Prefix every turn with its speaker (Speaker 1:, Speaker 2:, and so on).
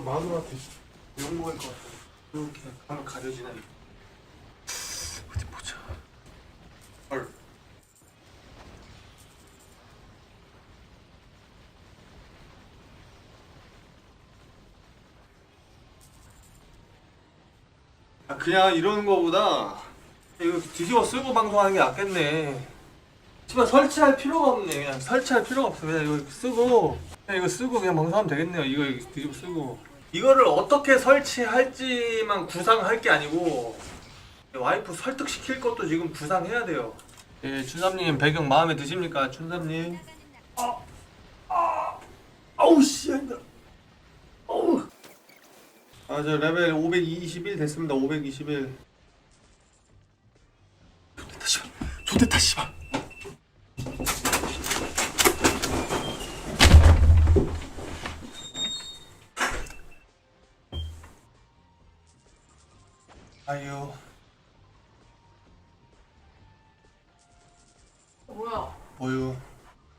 Speaker 1: 마누라한테 욕 먹을 것 같아. 이렇게 하면 가려지나? 어디 보자. 헐. 아, 그냥 이러는 거보다 이거 뒤집어 쓰고 방송하는 게 낫겠네. 씨발 설치할 필요가 없네. 그냥 설치할 필요가 없어. 그냥 이거 쓰고 그냥 이거 쓰고 그냥 방송하면 되겠네요. 이거 뒤집어 쓰고 이거를 어떻게 설치할지만 구상할 게 아니고 와이프 설득시킬 것도 지금 구상해야 돼요. 예, 춘삼님 배경 마음에 드십니까, 춘삼님? 아, 아, 아우 씨, 힘들어. 어우. 아, 저 레벨 521 됐습니다. 521. 좋됐다 씨발. 좋됐다 씨발. 아유.
Speaker 2: 뭐야?
Speaker 1: 뭐유.